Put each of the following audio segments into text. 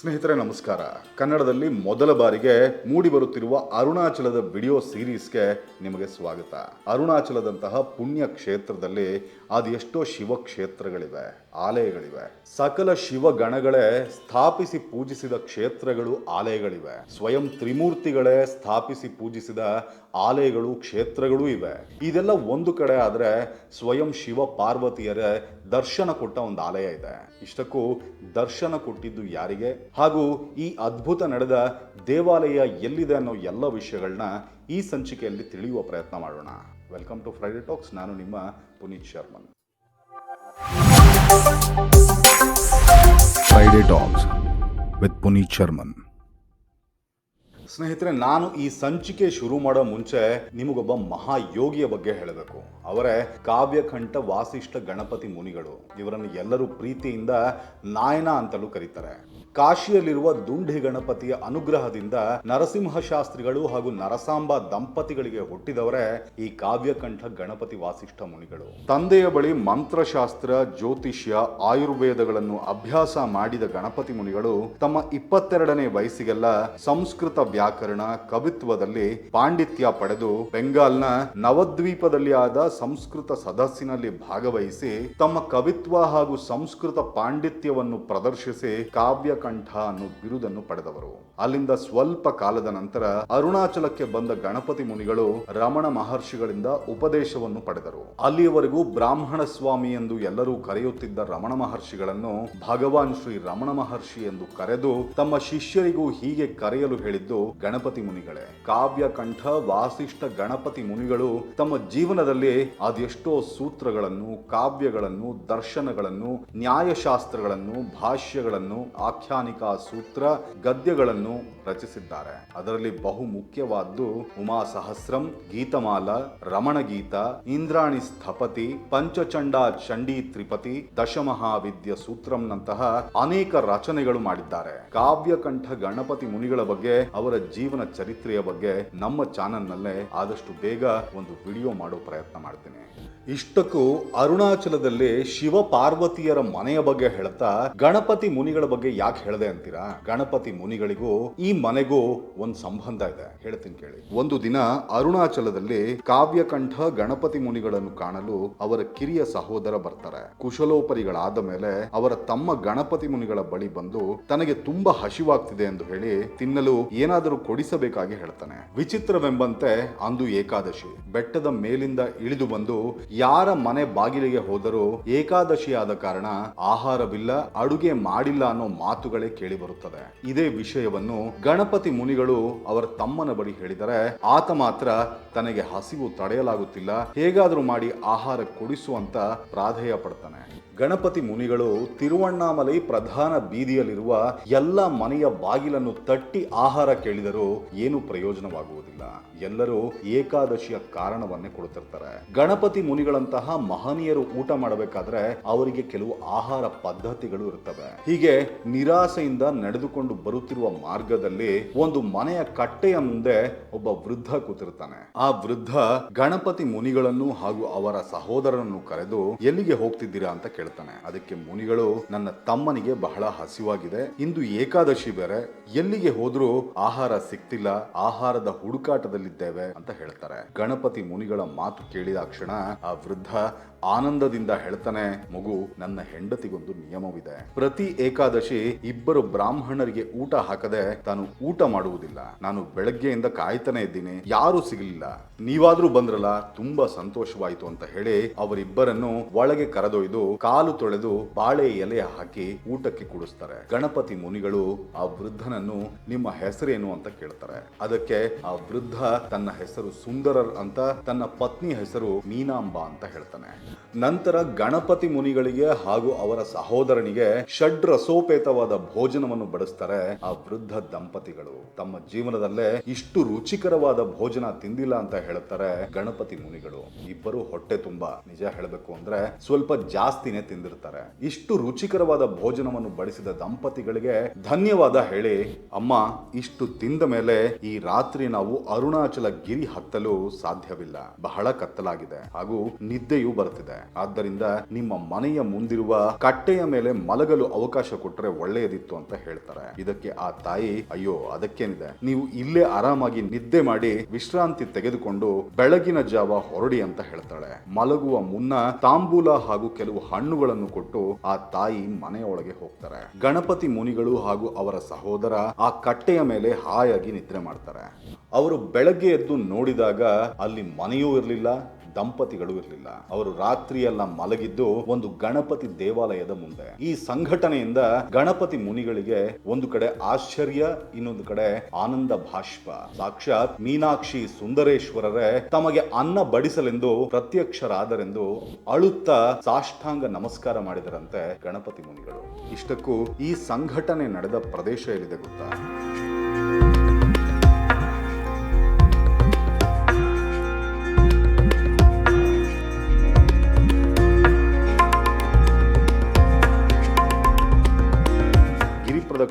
ಸ್ನೇಹಿತರೆ, ನಮಸ್ಕಾರ. ಕನ್ನಡದಲ್ಲಿ ಮೊದಲ ಬಾರಿಗೆ ಮೂಡಿ ಬರುತ್ತಿರುವ ಅರುಣಾಚಲದ ವಿಡಿಯೋ ಸೀರೀಸ್ಗೆ ನಿಮಗೆ ಸ್ವಾಗತ. ಅರುಣಾಚಲದಂತಹ ಪುಣ್ಯ ಕ್ಷೇತ್ರದಲ್ಲಿ ಅದೆಷ್ಟೋ ಶಿವ ಕ್ಷೇತ್ರಗಳಿವೆ, ಆಲಯಗಳಿವೆ. ಸಕಲ ಶಿವಗಣಗಳೇ ಸ್ಥಾಪಿಸಿ ಪೂಜಿಸಿದ ಕ್ಷೇತ್ರಗಳು ಆಲಯಗಳಿವೆ. ಸ್ವಯಂ ತ್ರಿಮೂರ್ತಿಗಳೇ ಸ್ಥಾಪಿಸಿ ಪೂಜಿಸಿದ ಆಲಯಗಳು, ಕ್ಷೇತ್ರಗಳು ಇವೆ. ಇದೆಲ್ಲ ಒಂದು ಕಡೆ ಆದರೆ ಸ್ವಯಂ ಶಿವ ಪಾರ್ವತಿಯರ ದರ್ಶನ ಕೊಟ್ಟ ಒಂದು ಆಲಯ ಇದೆ. ಇಷ್ಟಕ್ಕೂ ದರ್ಶನ ಕೊಟ್ಟಿದ್ದು ಯಾರಿಗೆ? ಹಾಗೂ ಈ ಅದ್ಭುತ ನಡೆದ ದೇವಾಲಯ ಎಲ್ಲಿದೆ ಅನ್ನೋ ಎಲ್ಲ ವಿಷಯಗಳನ್ನ ಈ ಸಂಚಿಕೆಯಲ್ಲಿ ತಿಳಿಯುವ ಪ್ರಯತ್ನ ಮಾಡೋಣ. ವೆಲ್ಕಮ್ ಟು ಫ್ರೈಡೆ ಟಾಕ್ಸ್ ನಾನು ನಿಮ್ಮ Puneet Sharman. Friday talks with Puneet Sharman. ಸ್ನೇಹಿತರೆ, ನಾನು ಈ ಸಂಚಿಕೆ ಶುರು ಮಾಡೋ ಮುಂಚೆ ನಿಮಗೊಬ್ಬ ಮಹಾಯೋಗಿಯ ಬಗ್ಗೆ ಹೇಳಬೇಕು. ಅವರೇ ಕಾವ್ಯಕಂಠ ವಾಸಿಷ್ಠ ಗಣಪತಿ ಮುನಿಗಳು. ಇವರನ್ನು ಎಲ್ಲರೂ ಪ್ರೀತಿಯಿಂದ ನಾಯನ ಅಂತಲೂ ಕರೀತಾರೆ. ಕಾಶಿಯಲ್ಲಿರುವ ದುಂಡಿ ಗಣಪತಿಯ ಅನುಗ್ರಹದಿಂದ ನರಸಿಂಹ ಶಾಸ್ತ್ರಿಗಳು ಹಾಗೂ ನರಸಾಂಬ ದಂಪತಿಗಳಿಗೆ ಹುಟ್ಟಿದವರೇ ಈ ಕಾವ್ಯಕಂಠ ಗಣಪತಿ ವಾಸಿಷ್ಠ ಮುನಿಗಳು. ತಂದೆಯ ಬಳಿ ಮಂತ್ರಶಾಸ್ತ್ರ, ಜ್ಯೋತಿಷ್ಯ, ಆಯುರ್ವೇದಗಳನ್ನು ಅಭ್ಯಾಸ ಮಾಡಿದ ಗಣಪತಿ ಮುನಿಗಳು ತಮ್ಮ ಇಪ್ಪತ್ತೆರಡನೇ ವಯಸ್ಸಿಗೆಲ್ಲ ಸಂಸ್ಕೃತ ವ್ಯಾಕರಣ, ಕವಿತ್ವದಲ್ಲಿ ಪಾಂಡಿತ್ಯ ಪಡೆದು ಬೆಂಗಾಲ್ನ ನವದ್ವೀಪದಲ್ಲಿ ಆದ ಸಂಸ್ಕೃತ ಸದಸ್ಸಿನಲ್ಲಿ ಭಾಗವಹಿಸಿ ತಮ್ಮ ಕವಿತ್ವ ಹಾಗೂ ಸಂಸ್ಕೃತ ಪಾಂಡಿತ್ಯವನ್ನು ಪ್ರದರ್ಶಿಸಿ ಕಾವ್ಯಕಂಠ ಅನ್ನೋ ಬಿರುದನ್ನು ಪಡೆದವರು. ಅಲ್ಲಿಂದ ಸ್ವಲ್ಪ ಕಾಲದ ನಂತರ ಅರುಣಾಚಲಕ್ಕೆ ಬಂದ ಗಣಪತಿ ಮುನಿಗಳು ರಮಣ ಮಹರ್ಷಿಗಳಿಂದ ಉಪದೇಶವನ್ನು ಪಡೆದರು. ಅಲ್ಲಿಯವರೆಗೂ ಬ್ರಾಹ್ಮಣ ಸ್ವಾಮಿ ಎಂದು ಎಲ್ಲರೂ ಕರೆಯುತ್ತಿದ್ದ ರಮಣ ಮಹರ್ಷಿಗಳನ್ನು ಭಗವಾನ್ ಶ್ರೀ ರಮಣ ಮಹರ್ಷಿ ಎಂದು ಕರೆದು ತಮ್ಮ ಶಿಷ್ಯರಿಗೂ ಹೀಗೆ ಕರೆಯಲು ಹೇಳಿದ್ದು ಗಣಪತಿ ಮುನಿಗಳೇ. ಕಾವ್ಯಕಂಠ, ವಾಸಿಷ್ಠ ಗಣಪತಿ ಮುನಿಗಳು ತಮ್ಮ ಜೀವನದಲ್ಲಿ ಅದೆಷ್ಟೋ ಸೂತ್ರಗಳನ್ನು, ಕಾವ್ಯಗಳನ್ನು, ದರ್ಶನಗಳನ್ನು, ನ್ಯಾಯಶಾಸ್ತ್ರಗಳನ್ನು, ಭಾಷ್ಯಗಳನ್ನು ಆಖ್ಯಾನಿಕಾ ಸೂತ್ರ ಗದ್ಯಗಳನ್ನು ರಚಿಸಿದ್ದಾರೆ. ಅದರಲ್ಲಿ ಬಹು ಮುಖ್ಯವಾದ್ದು ಉಮಾ ಸಹಸ್ರಂ, ಗೀತಮಾಲ, ರಮಣಗೀತ, ಇಂದ್ರಾಣಿ ಸ್ಥಪತಿ, ಪಂಚಚಂಡ ಚಂಡೀ ತ್ರಿಪತಿ, ದಶಮಹಾವಿದ್ಯ ಸೂತ್ರಂನಂತಹ ಅನೇಕ ರಚನೆಗಳು ಮಾಡಿದ್ದಾರೆ. ಕಾವ್ಯಕಂಠ ಗಣಪತಿ ಮುನಿಗಳ ಬಗ್ಗೆ, ಅವರ ಜೀವನ ಚರಿತ್ರೆಯ ಬಗ್ಗೆ ನಮ್ಮ ಚಾನೆಲ್ನಲ್ಲೇ ಆದಷ್ಟು ಬೇಗ ಒಂದು ವಿಡಿಯೋ ಮಾಡೋ ಪ್ರಯತ್ನ ಮಾಡ್ತೇನೆ. ಇಷ್ಟಕ್ಕೂ ಅರುಣಾಚಲದಲ್ಲಿ ಶಿವ ಪಾರ್ವತಿಯರ ಮನೆಯ ಬಗ್ಗೆ ಹೇಳ್ತಾ ಗಣಪತಿ ಮುನಿಗಳ ಬಗ್ಗೆ ಯಾಕೆ ಹೇಳ್ದೆ ಅಂತೀರಾ? ಗಣಪತಿ ಮುನಿಗಳಿಗೂ ಈ ಮನೆಗೂ ಒಂದು ಸಂಬಂಧ ಇದೆ. ಹೇಳ್ತೀನಿ ಕೇಳಿ. ಒಂದು ದಿನ ಅರುಣಾಚಲದಲ್ಲಿ ಕಾವ್ಯಕಂಠ ಗಣಪತಿ ಮುನಿಗಳನ್ನು ಕಾಣಲು ಅವರ ಕಿರಿಯ ಸಹೋದರ ಬರ್ತಾರೆ. ಕುಶಲೋಪರಿಗಳಾದ ಮೇಲೆ ಅವರ ತಮ್ಮ ಗಣಪತಿ ಮುನಿಗಳ ಬಳಿ ಬಂದು ತನಗೆ ತುಂಬಾ ಹಸಿವಾಗ್ತಿದೆ ಎಂದು ಹೇಳಿ ತಿನ್ನಲು ಏನಾದರೂ ಕೊಡಿಸಬೇಕಾಗಿ ಹೇಳ್ತಾನೆ. ವಿಚಿತ್ರವೆಂಬಂತೆ ಅಂದು ಏಕಾದಶಿ. ಬೆಟ್ಟದ ಮೇಲಿಂದ ಇಳಿದು ಬಂದು ಯಾರ ಮನೆ ಬಾಗಿಲಿಗೆ ಹೋದರೂ ಏಕಾದಶಿಯಾದ ಕಾರಣ ಆಹಾರವಿಲ್ಲ, ಅಡುಗೆ ಮಾಡಿಲ್ಲ ಅನ್ನೋ ಮಾತುಗಳೇ ಕೇಳಿ ಬರುತ್ತದೆ. ಇದೇ ವಿಷಯವನ್ನು ಗಣಪತಿ ಮುನಿಗಳು ಅವರ ತಮ್ಮನ ಬಳಿ ಹೇಳಿದರೆ, ಆತ ಮಾತ್ರ ತನಗೆ ಹಸಿವು ತಡೆಯಲಾಗುತ್ತಿಲ್ಲ, ಹೇಗಾದರೂ ಮಾಡಿ ಆಹಾರ ಕೊಡಿಸುವಂತ ಪ್ರಾಧೇಯ ಪಡ್ತಾನೆ ಗಣಪತಿ ಮುನಿಗಳು ತಿರುವಣ್ಣಾಮಲೈ ಪ್ರಧಾನ ಬೀದಿಯಲ್ಲಿರುವ ಎಲ್ಲ ಮನೆಯ ಬಾಗಿಲನ್ನು ತಟ್ಟಿ ಆಹಾರ ಕೇಳಿದರೂ ಏನು ಪ್ರಯೋಜನವಾಗುವುದಿಲ್ಲ. ಎಲ್ಲರೂ ಏಕಾದಶಿಯ ಕಾರಣವನ್ನೇ ಕೊಡುತ್ತಿರ್ತಾರೆ. ಗಣಪತಿ ಮುನಿಗಳಂತಹ ಮಹನೀಯರು ಊಟ ಮಾಡಬೇಕಾದ್ರೆ ಅವರಿಗೆ ಕೆಲವು ಆಹಾರ ಪದ್ಧತಿಗಳು ಇರ್ತವೆ ಹೀಗೆ ನಿರಾಸೆಯಿಂದ ನಡೆದುಕೊಂಡು ಬರುತ್ತಿರುವ ಮಾರ್ಗದಲ್ಲಿ ಒಂದು ಮನೆಯ ಕಟ್ಟೆಯ ಮುಂದೆ ಒಬ್ಬ ವೃದ್ಧ ಕೂತಿರ್ತಾನೆ. ಆ ವೃದ್ಧ ಗಣಪತಿ ಮುನಿಗಳನ್ನು ಹಾಗೂ ಅವರ ಸಹೋದರನನ್ನು ಕರೆದು, ಎಲ್ಲಿಗೆ ಹೋಗ್ತಿದ್ದೀರಾ? ಅಂತ ಕೇಳ್ತಾನೆ. ಅದಕ್ಕೆ ಮುನಿಗಳು, ನನ್ನ ತಮ್ಮನಿಗೆ ಬಹಳ ಹಸಿವಾಗಿದೆ. ಇಂದು ಏಕಾದಶಿ ಬೇರೆ. ಎಲ್ಲಿಗೆ ಹೋದ್ರೂ ಆಹಾರ ಸಿಕ್ತಿಲ್ಲ. ಆಹಾರದ ಹುಡುಕಾಟದಲ್ಲಿದ್ದೇವೆ, ಅಂತ ಹೇಳ್ತಾರೆ. ಗಣಪತಿ ಮುನಿಗಳ ಮಾತು ಕೇಳಿದ ಕ್ಷಣ ಆ ವೃದ್ಧ ಆನಂದದಿಂದ ಹೇಳ್ತಾನೆ, ಮಗು, ನನ್ನ ಹೆಂಡತಿಗೊಂದು ನಿಯಮವಿದೆ. ಪ್ರತಿ ಏಕಾದಶಿ ಇಬ್ಬರು ಬ್ರಾಹ್ಮಣರಿಗೆ ಊಟ ಹಾಕದೆ ತಾನು ಊಟ ಮಾಡುವುದಿಲ್ಲ. ನಾನು ಬೆಳಗ್ಗೆಯಿಂದ ಕಾಯ್ತಾನೆ ಇದ್ದೀನಿ. ಯಾರು ಸಿಗಲಿಲ್ಲ. ನೀವಾದ್ರೂ ಬಂದ್ರಲ್ಲ? ತುಂಬಾ ಸಂತೋಷವಾಯಿತು ಅಂತ ಹೇಳಿ ಅವರಿಬ್ಬರನ್ನು ಒಳಗೆ ಕರೆದೊಯ್ದು ಕಾಲು ತೊಳೆದು ಬಾಳೆ ಎಲೆ ಹಾಕಿ ಊಟಕ್ಕೆ ಕುಡಿಸ್ತಾರೆ. ಗಣಪತಿ ಮುನಿಗಳು ಆ ವೃದ್ಧನನ್ನು ನಿಮ್ಮ ಹೆಸರೇನು ಅಂತ ಕೇಳ್ತಾರೆ. ಅದಕ್ಕೆ ಆ ವೃದ್ಧ ತನ್ನ ಹೆಸರು ಸುಂದರರ್ ಅಂತ ತನ್ನ ಪತ್ನಿ ಹೆಸರು ಮೀನಾಂಬ ಅಂತ ಹೇಳ್ತಾನೆ. ನಂತರ ಗಣಪತಿ ಮುನಿಗಳಿಗೆ ಹಾಗೂ ಅವರ ಸಹೋದರನಿಗೆ ಷಡ್ ರಸೋಪೇತವಾದ ಭೋಜನವನ್ನು ಬಡಿಸ್ತಾರೆ ಆ ವೃದ್ಧ ದಂಪತಿಗಳು. ತಮ್ಮ ಜೀವನದಲ್ಲೇ ಇಷ್ಟು ರುಚಿಕರವಾದ ಭೋಜನ ತಿಂದಿಲ್ಲ ಅಂತ ಹೇಳ್ತಾರೆ ಗಣಪತಿ ಮುನಿಗಳು. ಇಬ್ಬರು ಹೊಟ್ಟೆ ತುಂಬಾ ನಿಜ ಹೇಳಬೇಕು ಅಂದ್ರೆ ಸ್ವಲ್ಪ ಜಾಸ್ತಿನೇ ತಿಂದಿರ್ತಾರೆ. ಇಷ್ಟು ರುಚಿಕರವಾದ ಭೋಜನವನ್ನು ಬಡಿಸಿದ ದಂಪತಿಗಳಿಗೆ ಧನ್ಯವಾದ ಹೇಳಿ, ಅಮ್ಮ, ಇಷ್ಟು ತಿಂದ ಮೇಲೆ ಈ ರಾತ್ರಿ ನಾವು ಅರುಣಾಚಲ ಗಿರಿ ಹತ್ತಲು ಸಾಧ್ಯವಿಲ್ಲ. ಬಹಳ ಕತ್ತಲಾಗಿದೆ. ಹಾಗೂ ನಿದ್ದೆಯೂ ಬರ್ತಿದೆ ಆದ್ದರಿಂದ ನಿಮ್ಮ ಮನೆಯ ಮುಂದಿರುವ ಕಟ್ಟೆಯ ಮೇಲೆ ಮಲಗಲು ಅವಕಾಶ ಕೊಟ್ಟರೆ ಒಳ್ಳೆಯದು. ಒಳ್ಳೆಯದಿತ್ತು ಅಂತ ಹೇಳ್ತಾರೆ. ಇದಕ್ಕೆ ಆ ತಾಯಿ, ಅಯ್ಯೋ, ಅದಕ್ಕೇನಿದೆ? ನೀವು ಇಲ್ಲೇ ಆರಾಮಾಗಿ ನಿದ್ದೆ ಮಾಡಿ ವಿಶ್ರಾಂತಿ ತೆಗೆದುಕೊಂಡು ಬೆಳಗಿನ ಜಾವ ಹೊರಡಿ ಅಂತ ಹೇಳ್ತಾಳೆ. ಮಲಗುವ ಮುನ್ನ ತಾಂಬೂಲ ಹಾಗೂ ಕೆಲವು ಹಣ್ಣುಗಳನ್ನು ಕೊಟ್ಟು ಆ ತಾಯಿ ಮನೆಯೊಳಗೆ ಹೋಗ್ತಾರೆ. ಗಣಪತಿ ಮುನಿಗಳು ಹಾಗೂ ಅವರ ಸಹೋದರ ಆ ಕಟ್ಟೆಯ ಮೇಲೆ ಹಾಯಾಗಿ ನಿದ್ರೆ ಮಾಡ್ತಾರೆ. ಅವರು ಬೆಳಗ್ಗೆ ಎದ್ದು ನೋಡಿದಾಗ ಅಲ್ಲಿ ಮನೆಯೂ ಇರಲಿಲ್ಲ ದಂಪತಿಗಳು ಇರಲಿಲ್ಲ. ಅವರು ರಾತ್ರಿಯೆಲ್ಲ ಮಲಗಿದ್ದು ಒಂದು ಗಣಪತಿ ದೇವಾಲಯದ ಮುಂದೆ. ಈ ಸಂಘಟನೆಯಿಂದ ಗಣಪತಿ ಮುನಿಗಳಿಗೆ ಒಂದು ಕಡೆ ಆಶ್ಚರ್ಯ, ಇನ್ನೊಂದು ಕಡೆ ಆನಂದ ಭಾಷ್ಪ. ಸಾಕ್ಷಾತ್ ಮೀನಾಕ್ಷಿ ಸುಂದರೇಶ್ವರರೇ ತಮಗೆ ಅನ್ನ ಬಡಿಸಲೆಂದು ಪ್ರತ್ಯಕ್ಷರಾದರೆಂದು ಅಳುತ್ತಾ ಸಾಷ್ಟಾಂಗ ನಮಸ್ಕಾರ ಮಾಡಿದರಂತೆ ಗಣಪತಿ ಮುನಿಗಳು. ಇಷ್ಟಕ್ಕೂ ಈ ಸಂಘಟನೆ ನಡೆದ ಪ್ರದೇಶ ಎಲ್ಲಿದೆ ಗೊತ್ತಾ?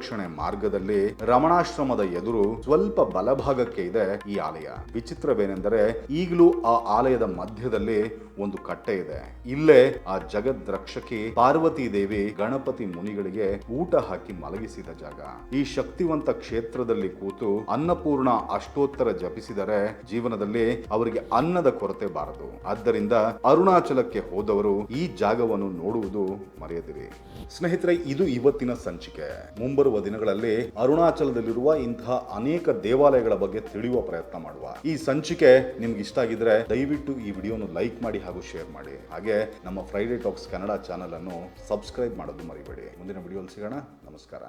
ಗಿರಿ ಪ್ರದಕ್ಷಿಣೆ ಮಾರ್ಗದಲ್ಲಿ ರಮಣಾಶ್ರಮದ ಎದುರು ಸ್ವಲ್ಪ ಬಲಭಾಗಕ್ಕೆ ಇದೆ ಈ ಆಲಯ. ವಿಚಿತ್ರವೇನೆಂದರೆ ಈಗಲೂ ಆ ಆಲಯದ ಮಧ್ಯದಲ್ಲಿ ಒಂದು ಕಟ್ಟೆ ಇದೆ. ಇಲ್ಲೇ ಆ ಜಗದ್ರಕ್ಷಕಿ ಪಾರ್ವತಿ ದೇವಿ ಗಣಪತಿ ಮುನಿಗಳಿಗೆ ಊಟ ಹಾಕಿ ಮಲಗಿಸಿದ ಜಾಗ. ಈ ಶಕ್ತಿವಂತ ಕ್ಷೇತ್ರದಲ್ಲಿ ಕೂತು ಅನ್ನಪೂರ್ಣ ಅಷ್ಟೋತ್ತರ ಜಪಿಸಿದರೆ ಜೀವನದಲ್ಲಿ ಅವರಿಗೆ ಅನ್ನದ ಕೊರತೆ ಬಾರದು. ಆದ್ದರಿಂದ ಅರುಣಾಚಲಕ್ಕೆ ಹೋದವರು ಈ ಜಾಗವನ್ನು ನೋಡುವುದು ಮರೆಯದಿರಿ. ಸ್ನೇಹಿತರೆ, ಇದು ಇವತ್ತಿನ ಸಂಚಿಕೆ. ಮುಂಬರುವ ದಿನಗಳಲ್ಲಿ ಅರುಣಾಚಲದಲ್ಲಿರುವ ಇಂತಹ ಅನೇಕ ದೇವಾಲಯಗಳ ಬಗ್ಗೆ ತಿಳಿಯುವ ಪ್ರಯತ್ನ ಮಾಡುವ. ಈ ಸಂಚಿಕೆ ನಿಮ್ಗೆ ಇಷ್ಟ ಆಗಿದ್ರೆ ದಯವಿಟ್ಟು ಈ ವಿಡಿಯೋನು ಲೈಕ್ ಮಾಡಿ ಹಾಗೂ ಶೇರ್ ಮಾಡಿ. ಹಾಗೆ ನಮ್ಮ ಫ್ರೈಡೆ ಟಾಕ್ಸ್ ಕನ್ನಡ ಚಾನಲ್ ಅನ್ನು ಸಬ್ಸ್ಕ್ರೈಬ್ ಮಾಡೋದು ಮರಿಬೇಡಿ. ಮುಂದಿನ ವಿಡಿಯೋಲಿ ಸಿಗೋಣ. ನಮಸ್ಕಾರ.